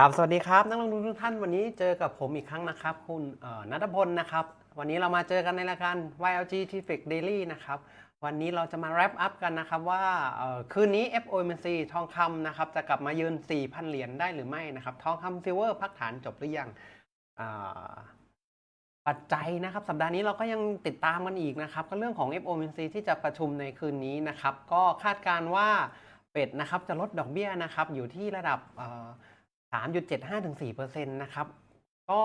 ครับสวัสดีครับนักลงทุนทุกท่านวันนี้เจอกับผมอีกครั้งนะครับ คุณนัทพลนะครับ วันนี้เรามาเจอกันในรายการ YLG t r a f i c Daily นะครับ วันนี้เราจะมา wrap up กันนะครับว่าคืนนี้ FOMC ทองคำนะครับ จะกลับมายืน 4,000 เหรียญได้หรือไม่นะครับ ทองคำซิลเวอร์พักฐานจบหรือยังปัจจัยนะครับ สัปดาห์นี้เราก็ยังติดตามกันอีกนะครับ ก็เรื่องของ FOMC ที่จะประชุมในคืนนี้นะครับ ก็คาดการณ์ว่าเฟดนะครับจะลดดอกเบี้ยนะครับอยู่ที่ระดับ 3.75ถึง4%นะครับก็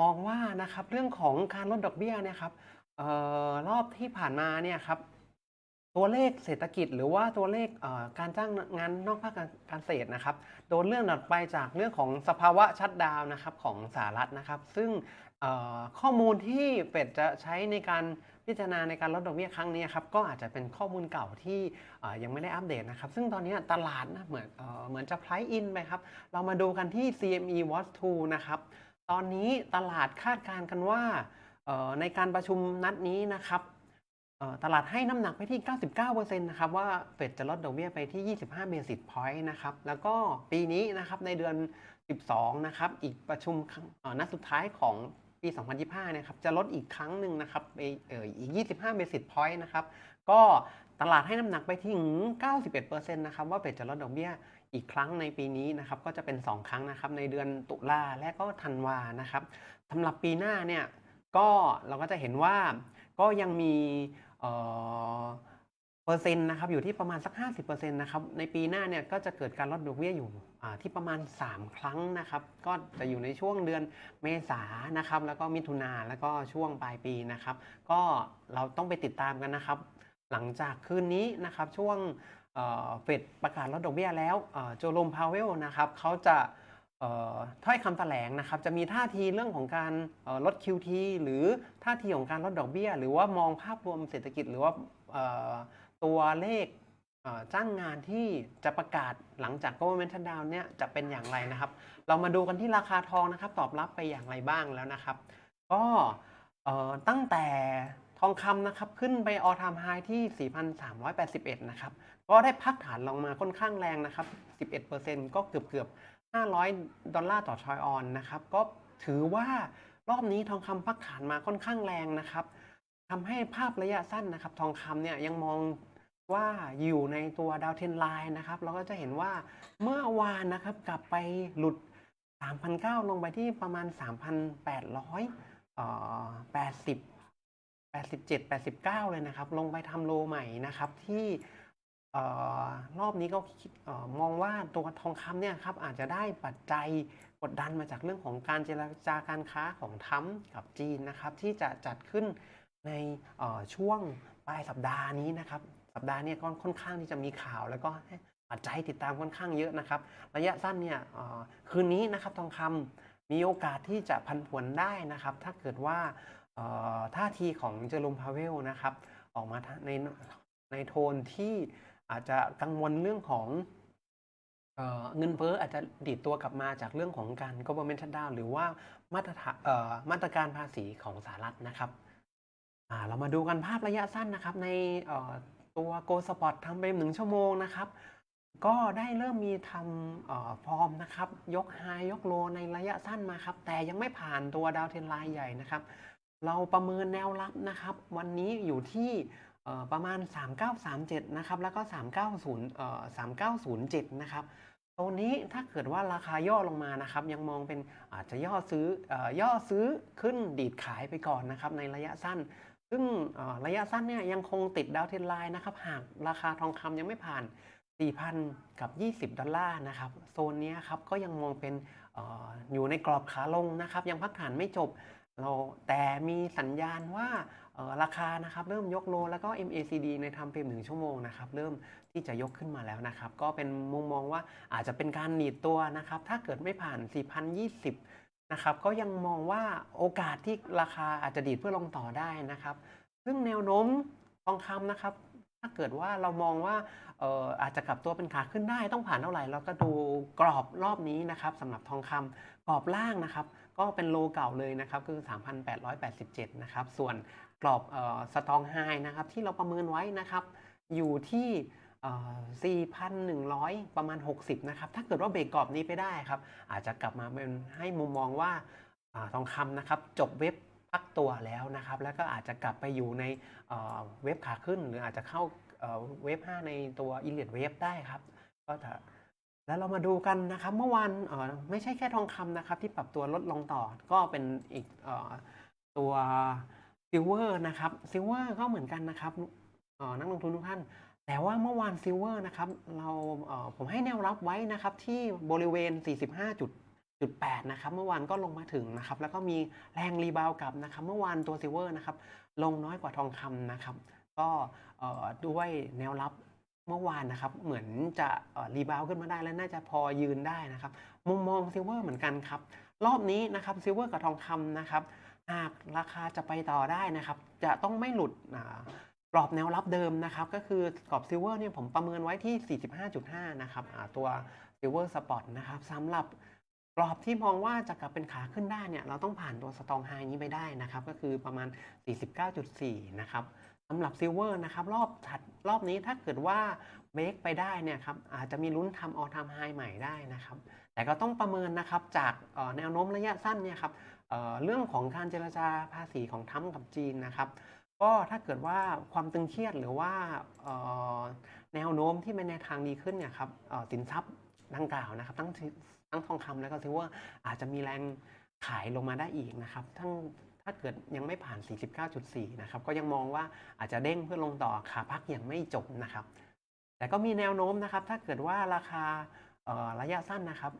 มองว่านะครับเรื่องของการลดดอกเบี้ยนะครับออรอบที่ผ่านมาเนี่ยครับ ตัวเลขเศรษฐกิจหรือว่าตัวเลขเการจ้างงานนอกภาคการเกษตรนะครับ โดนเลื่อนออไปจากเรื่องของสภาวะชัดดาวนะครับของสหรัฐนะครับ ซึ่งข้อมูลที่เฟดจะใช้ในการพิจารณาในการลดดอกเบี้ยครั้งนี้ครับก็อาจจะเป็นข้อมูลเก่าที่ยังไม่ได้อัปเดตนะครับ ซึ่งตอนนี้ตลาดนะเหมือนเออเหมือนจะ price in ไปครับ เรามาดูกันที่ CME Watch 2 นะครับ ตอนนี้ตลาดคาดการณ์กันว่าในการประชุมนัดนี้นะครับ ตลาดให้น้ำหนักไปที่ 99%นะครับว่าเฟดจะลดดอกเบี้ยไปที่ 25 basis point นะครับ แล้วก็ปีนี้นะครับในเดือน 12 นะครับ อีกประชุมครั้งนัดสุดท้ายของปี 2025 นะครับ จะลดอีกครั้งหนึ่งนะครับไปเอออีก 25 basis point นะครับ ก็ตลาดให้น้ำหนักไปถึง91%นะครับว่าเฟดจะลดดอกเบี้ยอีกครั้งในปีนี้นะครับก็จะเป็น 2 ครั้งนะครับในเดือนตุลาและก็ธันวานะครับสำหรับปีหน้าเนี่ยก็เราก็จะเห็นว่าก็ยังมี เอ่อเปอร์เซ็นต์นะครับอยู่ที่ประมาณสัก 50%นะครับในปีหน้าเนี่ยก็จะเกิดการลดดอกเบี้ยอยู่อ่าที่ประมาณ 3 ครั้งนะครับก็จะอยู่ในช่วงเดือนเมษานะครับแล้วก็มิถุนาแล้วก็ช่วงปลายปีนะครับก็เราต้องไปติดตามกันนะครับ หลังจากคืนนี้นะครับช่วงเอ่อเฟดประกาศลดดอกเบี้ยแล้วเอ่อโจโรมพาวเวลนะครับเขาจะ ถ้อยคำแถลงนะครับจะมีท่าทีเรื่องของการลด QT หรือท่าทีของการลดดอกเบี้ย หรือว่ามองภาพรวมเศรษฐกิจหรือว่าตัวเลขจ้างงานที่จะประกาศหลังจาก government shutdown เนี่ยจะเป็นอย่างไรนะครับ เรามาดูกันที่ราคาทองนะครับ ตอบรับไปอย่างไรบ้างแล้วนะครับ ก็ตั้งแต่ทองคำนะครับขึ้นไป all time high ที่ 4,381 นะครับ ก็ได้พักฐานลงมาค่อนข้างแรงนะครับ 11%ก็เกือบเกือบ 500 ดอลลาร์ต่อทรอยออนนะครับ ก็ถือว่ารอบนี้ทองคำพักฐานมาค่อนข้างแรงนะครับทำให้ภาพระยะสั้นนะครับ ทองคำเนี่ยยังมองว่าอยู่ในตัวดาวเทนไลน์นะครับ เราก็จะเห็นว่าเมื่อวานนะครับกลับไปหลุด 3,900 ลงไปที่ประมาณ 3,800เอ่อ80 87 89 เลยนะครับ ลงไปทำโลใหม่นะครับที่ รอบนี้ก็คิดออมองว่าตัวทองคำเนี่ยครับอาจจะได้ปัจจัยกดดันมาจากเรื่องของการเจรจาการค้าของทรัมกับจีนนะครับที่จะจัดขึ้นในออช่วงปลายสัปดาห์นี้นะครับสัปดาห์นี้ก็ค่อนข้างที่จะมีข่าวแล้วก็ปัจจัยติดตามค่อนข้างเยอะนะครับ ระยะสั้นเนี่ยออคืนนี้นะครับทองคำมีโอกาสที่จะพันผวนได้นะครับ ถ้าเกิดว่าออท่าทีของเจอร์โรมพาเวลนะครับออกมาในในโทนที่ อาจจะกังวลเรื่องของเออเงินเฟ้ออาจจะดีดตัวกลับมาจากเรื่องของการ government shutdown หรือว่ามาตรฐานมาตรการภาษีของสหรัฐนะครับเรามาดูกันภาพระยะสั้นนะครับ ในตัว Go Spot ทำไปหนึ่งชั่วโมงนะครับ ก็ได้เริ่มมีทำฟอร์มนะครับ ยกไฮยกโลในระยะสั้นมาครับ แต่ยังไม่ผ่านตัวดาวเทนไลน์ใหญ่นะครับ เราประเมินแนวรับนะครับ วันนี้อยู่ที่ ประมาณ 3937 นะครับ แล้วก็ 390เอ่อ3907 นะครับตรงนี้ถ้าเกิดว่าราคาย่อลงมานะครับ ยังมองเป็นอาจจะย่อซื้อเอ่อย่อซื้อขึ้นดีดขายไปก่อนนะครับในระยะสั้น ซึ่งระยะสั้นเนี่ยยังคงติดดาวเทนไลน์นะครับ หากราคาทองคำยังไม่ผ่าน 4,000 กับ 20 ดอลลาร์นะครับ โซนนี้ครับก็ยังมองเป็นออยู่ในกรอบขาลงนะครับ ยังพักฐานไม่จบ เราแต่มีสัญญาณว่าราคานะครับเริ่มยกโลแล้วก็ MACD ในทำเฟรมหนึ่งชั่วโมงนะครับเริ่มที่จะยกขึ้นมาแล้วนะครับ ก็เป็นมุมมองว่าอาจจะเป็นการหนีตัวนะครับ ถ้าเกิดไม่ผ่าน 4,020 นะครับ ก็ยังมองว่าโอกาสที่ราคาอาจจะดีดเพื่อลงต่อได้นะครับ ซึ่งแนวโน้มทองคำนะครับ ถ้าเกิดว่าเรามองว่าอออาจจะกลับตัวเป็นขาขึ้นได้ต้องผ่านเท่าไหร่เราก็ดูกรอบรอบนี้นะครับสำหรับทองคำกรอบล่างนะครับ ก็เป็นโลเก่าเลยนะครับคือ 3,887 นะครับ ส่วนกรอบสตองไฮนะครับที่เราประเมินไว้นะครับ อยู่ที่4,100 ประมาณ 60 นะครับ ถ้าเกิดว่าเบรกกรอบนี้ไปได้ครับ อาจจะกลับมาเป็นให้มุมมองว่าอทองคำนะครับ จบเว็บพักตัวแล้วนะครับ แล้วก็อาจจะกลับไปอยู่ในเเว็บขาขึ้น หรืออาจจะเข้าเเว็บ 5 ในตัวอินเลียดเว็บได้ครับ ก็จะ แล้วเรามาดูกันนะครับเมื่อวานเออไม่ใช่แค่ทองคำนะครับ ที่ปรับตัวลดลงต่อก็เป็นอีกเออตัวซิลเวอร์นะครับซิลเวอร์ก็เหมือนกันนะครับเออนักลงทุนทุกท่าน แต่ว่าเมื่อวานซิลเวอร์นะครับเราเออผมให้แนวรับไว้นะครับที่บริเวณ 45.8นะครับเมื่อวานก็ลงมาถึงนะครับ แล้วก็มีแรงรีบาวกลับนะครับ เมื่อวานตัวซิลเวอร์นะครับลงน้อยกว่าทองคำนะครับ ก็ด้วยแนวรับ เมื่อวานนะครับ เหมือนจะรีบาวขึ้นมาได้และน่าจะพอยืนได้นะครับมุมมองซิลเวอร์เหมือนกันครับ รอบนี้นะครับซิลเวอร์กับทองคำนะครับ หากราคาจะไปต่อได้นะครับ จะต้องไม่หลุดกรอบแนวรับเดิมนะครับ ก็คือกรอบซิลเวอร์เนี่ยผมประเมินไว้ที่ 45.5 นะครับตัวซิลเวอร์สปอตนะครับสำหรับกรอบที่มองว่าจะกลับเป็นขาขึ้นได้เนี่ยเราต้องผ่านตัวสตองไฮนี้ไปได้นะครับ ก็คือประมาณ 49.4 นะครับ สำหรับซิลเวอร์นะครับรอบถัดรอบนี้ถ้าเกิดว่าเบรกไปได้เนี่ยครับอาจจะมีลุ้นทำออทำไฮใหม่ได้นะครับ แต่ก็ต้องประเมินนะครับจากแนวโน้มระยะสั้นเนี่ยครับเเรื่องของการเจรจาภาษีของทรัมกับจีนนะครับ ก็ถ้าเกิดว่าความตึงเครียดหรือว่าแนวโน้มที่เป็นในทางดีขึ้นเนี่ยครับสินทรัพย์ดังกล่าวนะครับทั้งทั้งทองคำและก็ซิลเวอร์อาจจะมีแรงขายลงมาได้อีกนะครับทั้ง ถ้าเกิดยังไม่ผ่าน 49.4 นะครับ ก็ยังมองว่าอาจจะเด้งเพื่อลงต่อขาพักยังไม่จบนะครับ แต่ก็มีแนวโน้มนะครับ ถ้าเกิดว่าราคาระยะสั้นนะครับ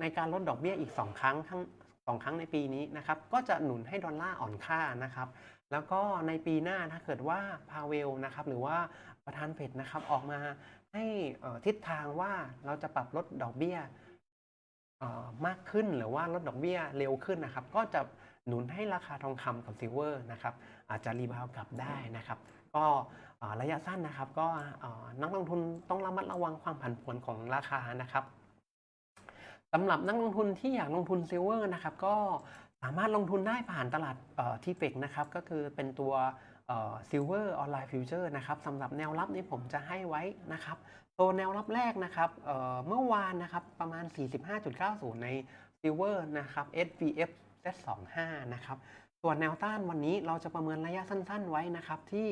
ในการลดดอกเบี้ยอีก 2 ครั้งทั้งสองครั้งในปีนี้นะครับ ก็จะหนุนให้ดอลลาร์อ่อนค่านะครับ แล้วก็ในปีหน้าถ้าเกิดว่าพาเวลนะครับ หรือว่าประธานเฟดนะครับออกมาให้ทิศทางว่าเราจะปรับลดดอกเบี้ย มากขึ้นหรือว่าลดดอกเบี้ยเร็วขึ้นนะครับ ก็จะหนุนให้ราคาทองคำกับซิลเวอร์นะครับอาจจะรีบาวกลับได้นะครับ ก็ระยะสั้นนะครับ ก็นักลงทุนต้องระมัดระวังความผันผวนของราคานะครับสำหรับนักลงทุนที่อยากลงทุนซิลเวอร์นะครับ ก็สามารถลงทุนได้ผ่านตลาดทีเฟกนะครับ ก็คือเป็นตัวซิลเวอร์ออนไลน์ฟิวเจอร์นะครับสำหรับแนวรับนี้ผมจะให้ไว้นะครับ ตัวแนวรับแรกนะครับเเมื่อวานนะครับประมาณ 45.90 ในซิลเวอร์นะครับ SVF Z25 นะครับ ส่วนแนวต้านวันนี้เราจะประเมินระยะสั้นๆไว้นะครับที่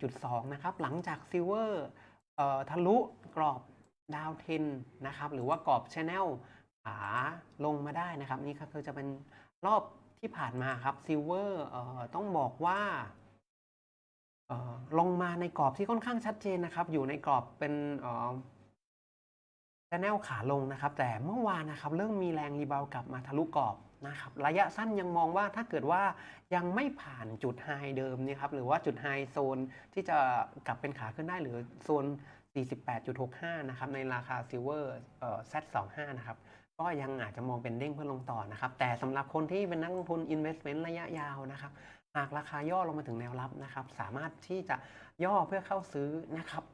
47.2 นะครับ หลังจากซิลเวอร์ทะลุกรอบดาวเทนนะครับ หรือว่ากรอบชแนลขาลงมาได้นะครับ นี่ก็คือจะเป็นรอบที่ผ่านมาครับซิลเวอร์ต้องบอกว่า ลงมาในกรอบที่ค่อนข้างชัดเจนนะครับ อยู่ในกรอบเป็นแนลขาลงนะครับ แต่เมื่อวานนะครับเริ่มมีแรงรีบาวกลับมาทะลุกรอบนะครับระยะสั้นยังมองว่าถ้าเกิดว่ายังไม่ผ่านจุดไฮเดิมเนี่ยครับหรือว่าจุดไฮโซนที่จะกลับเป็นขาขึ้นได้หรือโซน 48.65 นะครับในราคาซิลเวอร์เอ่อ Z25 นะครับก็ยังอาจจะมองเป็นเด้งเพื่อลงต่อนะครับ แต่สำหรับคนที่เป็นนักลงทุน investment ระยะยาวนะครับ หากราคาย่อลงมาถึงแนวรับนะครับ สามารถที่จะย่อเพื่อเข้าซื้อนะครับ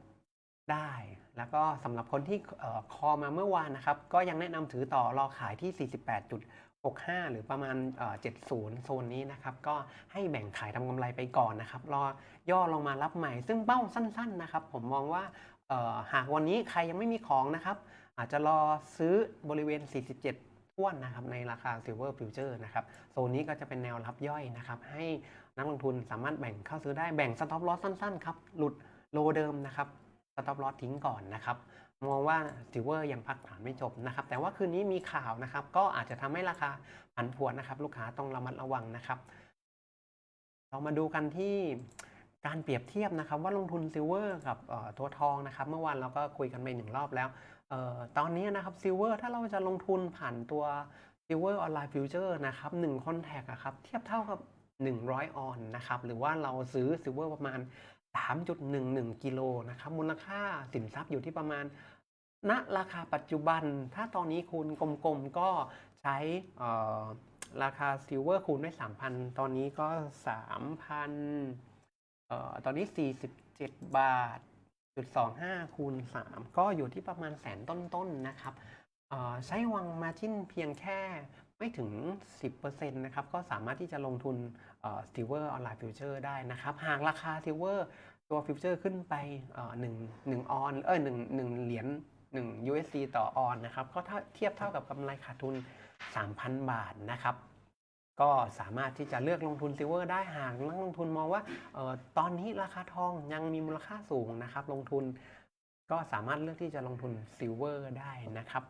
ได้ แล้วก็สำหรับคนที่เอ่อคอมาเมื่อวานนะครับ ก็ยังแนะนำถือต่อรอขายที่ 48.65 หรือประมาณ 70 โซนนี้นะครับ ก็ให้แบ่งขายทำกำไรไปก่อนนะครับ รอย่อลงมารับใหม่ ซึ่งเป้าสั้น ๆ นะครับ ผมมองว่าหากวันนี้ใครยังไม่มีของนะครับ อาจจะรอซื้อบริเวณ 47 ท้วนนะครับในราคา Silver Future นะครับโซนนี้ก็จะเป็นแนวรับย่อยนะครับให้นักลงทุนสามารถแบ่งเข้าซื้อได้แบ่ง stop loss สั้นๆครับหลุดโลเดิมนะครับ stop loss ทิ้งก่อนนะครับมองว่า Silver ยังพักฐานไม่จบนะครับ แต่ว่าคืนนี้มีข่าวนะครับ ก็อาจจะทำให้ราคาผันผวนนะครับ ลูกค้าต้องระมัดระวังนะครับ เรามาดูกันที่การเปรียบเทียบนะครับ ว่าลงทุนซิลเวอร์กับตัวทองนะครับ เมื่อวานเราก็คุยกันไปหนึ่งรอบแล้ว เอ่อตอนนี้นะครับซิลเวอร์ถ้าเราจะลงทุนผ่านตัวซิลเวอร์ออนไลน์ฟิวเจอร์นะครับ1คอนแทคอะครับเทียบเท่ากับ 100 ออนนะครับหรือว่าเราซื้อซิลเวอร์ประมาณ 3.11 กิโลนะครับมูลค่าสินทรัพย์อยู่ที่ประมาณณราคาปัจจุบัน ถ้าตอนนี้คูณกลมๆ ก็ใช้ราคาซิลเวอร์คูณด้วย 3,000 ตอนนี้ก็ 3,000ตอนนี้ 47 บาท จุด25คูณ3ก็อยู่ที่ประมาณแสนต้นๆนะครับใช้วังมาจิ้นเพียงแค่ไม่ถึง 10%นะครับ ก็สามารถที่จะลงทุนซิลเวอร์ออนไลน์ฟิวเจอร์ได้นะครับ หากราคาซิลเวอร์ตัวฟิวเจอร์ขึ้นไปเอ่อหนึ่งหนึ่งออนเออหนึ่งหนึ่งเหรียญหนึ่ง USD ต่อออนนะครับ ก็เท่าเทียบเท่ากับกำไรขาดทุน 3,000 บาทนะครับ ก็สามารถที่จะเลือกลงทุนซิลเวอร์ได้หากนักลงทุนมองว่าออตอนนี้ราคาทองยังมีมูลค่าสูงนะครับ ลงทุนก็สามารถเลือกที่จะลงทุนซิลเวอร์ได้นะครับ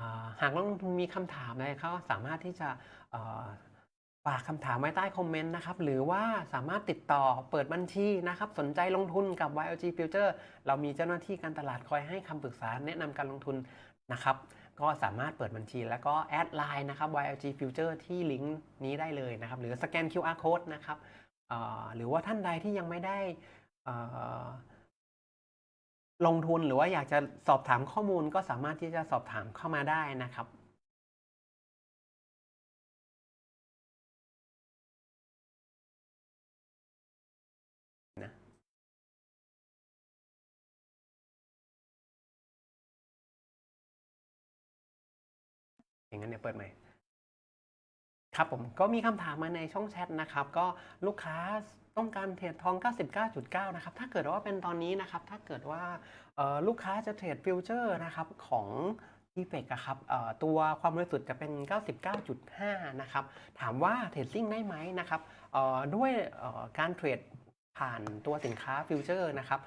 อ่าหากนักลงทุนมีคำถามอะไรเขาสามารถที่จะฝากคำถามไว้ใต้คอมเมนต์นะครับ หรือว่าสามารถติดต่อเปิดบัญชีนะครับ สนใจลงทุนกับ YLG Future เรามีเจ้าหน้าที่การตลาดคอยให้คำปรึกษาแนะนำการลงทุนนะครับ ก็สามารถเปิดบัญชี แล้วก็แอดไลน์นะครับ YLG Future ที่ลิงก์นี้ได้เลยนะครับ หรือสแกน QR code นะครับหรือว่าท่านใดที่ยังไม่ได้ลงทุนหรือว่าอยากจะสอบถามข้อมูลก็สามารถที่จะสอบถามเข้ามาได้นะครับ งั้นเดี๋ยวเปิดใหม่ครับผมก็มีคำถามมาในช่องแชทนะครับ ก็ลูกค้าต้องการเทรดทอง 99.9 นะครับ ถ้าเกิดว่าเป็นตอนนี้นะครับ ถ้าเกิดว่าลูกค้าจะเทรดฟิวเจอร์นะครับของ e f e c อะครับตัวความบริสุทธิ์จะเป็น 99.5 นะครับ ถามว่าเทรดซิ่งได้ไหมนะครับด้วยการเทรดผ่านตัวสินค้าฟิวเจอร์นะครับ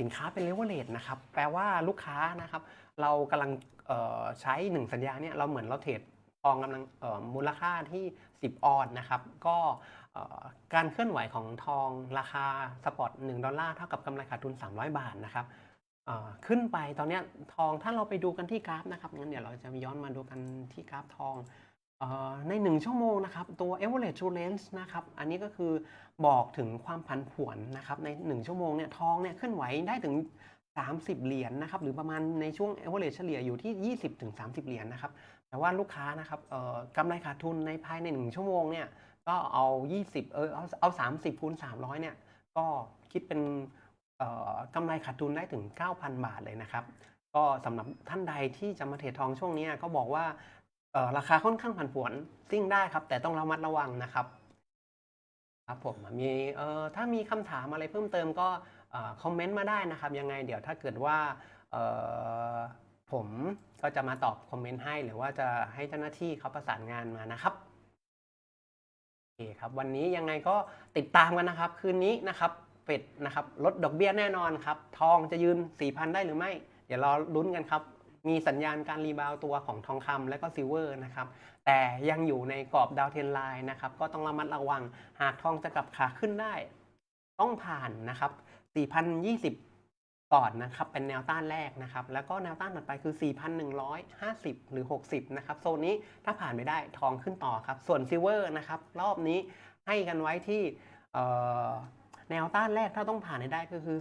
สินค้าเป็นเลเวลเลตนะครับแปลว่าลูกค้านะครับ เรากำลังเอ่อใช้1สัญญาเนี่ยเราเหมือนเราเทรดทองกำลังมูลค่าที่ 10 ออนนะครับ ก็การเคลื่อนไหวของทองราคาสปอต1ดอลลาร์เท่ากับกำไรขาดทุน 300 บาทนะครับขึ้นไปตอนนี้ทองถ้าเราไปดูกันที่กราฟนะครับงั้นเดี๋ยวเราจะย้อนมาดูกันที่กราฟทอง ใน 1 ชั่วโมงนะครับตัว average true range นะครับอันนี้ก็คือบอกถึงความผันผวนนะครับใน 1 ชั่วโมงเนี่ยทองเนี่ยเคลื่อนไหวได้ถึง 30 เหรียญนะครับหรือประมาณในช่วง average เฉลี่ยอยู่ที่ 20-30 เหรียญนะครับแต่ว่าลูกค้านะครับเอ่อกำไรขาดทุนในภายใน 1 ชั่วโมงเนี่ยก็เอา 20เออเอาเอา30คูณ300เนี่ยก็คิดเป็นเอ่อกำไรขาดทุนได้ถึง 9,000 บาทเลยนะครับก็สำหรับท่านใดที่จะมาเทรดทองช่วงนี้ก็บอกว่า ราคาค่อนข้างผันผวนซิ่งได้ครับ แต่ต้องระมัดระวังนะครับ ครับผมมีเอ่อถ้ามีคำถามอะไรเพิ่มเติมก็คอมเมนต์มาได้นะครับ ยังไงเดี๋ยวถ้าเกิดว่าเออผมก็จะมาตอบคอมเมนต์ให้ หรือว่าจะให้เจ้าหน้าที่เขาประสานงานมานะครับโอเคครับ วันนี้ยังไงก็ติดตามกันนะครับ คืนนี้นะครับเฟดนะครับลดดอกเบี้ยแน่นอนครับ ทองจะยืน4,000 ได้หรือไม่ เดี๋ยวรอลุ้นกันครับ มีสัญญาณการรีบาวตัวของทองคำและก็ซิลเวอร์นะครับ แต่ยังอยู่ในกรอบดาวเทนไลน์นะครับ ก็ต้องระมัดระวัง หากทองจะกลับขาขึ้นได้ ต้องผ่านนะครับ 4,020 ก่อนนะครับ เป็นแนวต้านแรกนะครับ แล้วก็แนวต้านถัดไปคือ 4,150 หรือ 60 นะครับ โซนนี้ถ้าผ่านไม่ได้ทองขึ้นต่อครับ ส่วนซิลเวอร์นะครับ รอบนี้ให้กันไว้ที่แนวต้านแรกถ้าต้องผ่านให้ได้ก็คือ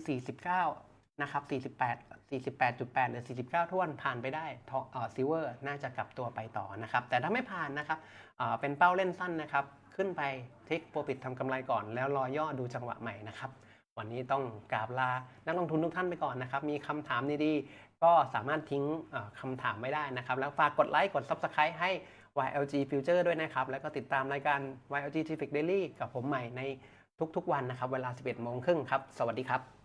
49นะครับ48 48.8 หรือ 49ท้วนผ่านไปได้ทองเอ่อซิเวอร์น่าจะกลับตัวไปต่อนะครับ แต่ถ้าไม่ผ่านนะครับเเป็นเป้าเล่นสั้นนะครับ ขึ้นไปเทคโปรฟิตทำกำไรก่อน แล้วรอย่อดูจังหวะใหม่นะครับ วันนี้ต้องกราบลา นักลงทุนทุกท่านไปก่อนนะครับ มีคำถามดีๆ ก็สามารถทิ้งคำถามไม่ได้นะครับ แล้วฝากกดไลค์ กด Subscribe ให้ YLG Future ด้วยนะครับ แล้วก็ติดตามรายการ YLG Traffic Daily กับผมใหม่ในทุกๆวันนะครับ เวลา 11โมงครึ่งครับ สวัสดีครับ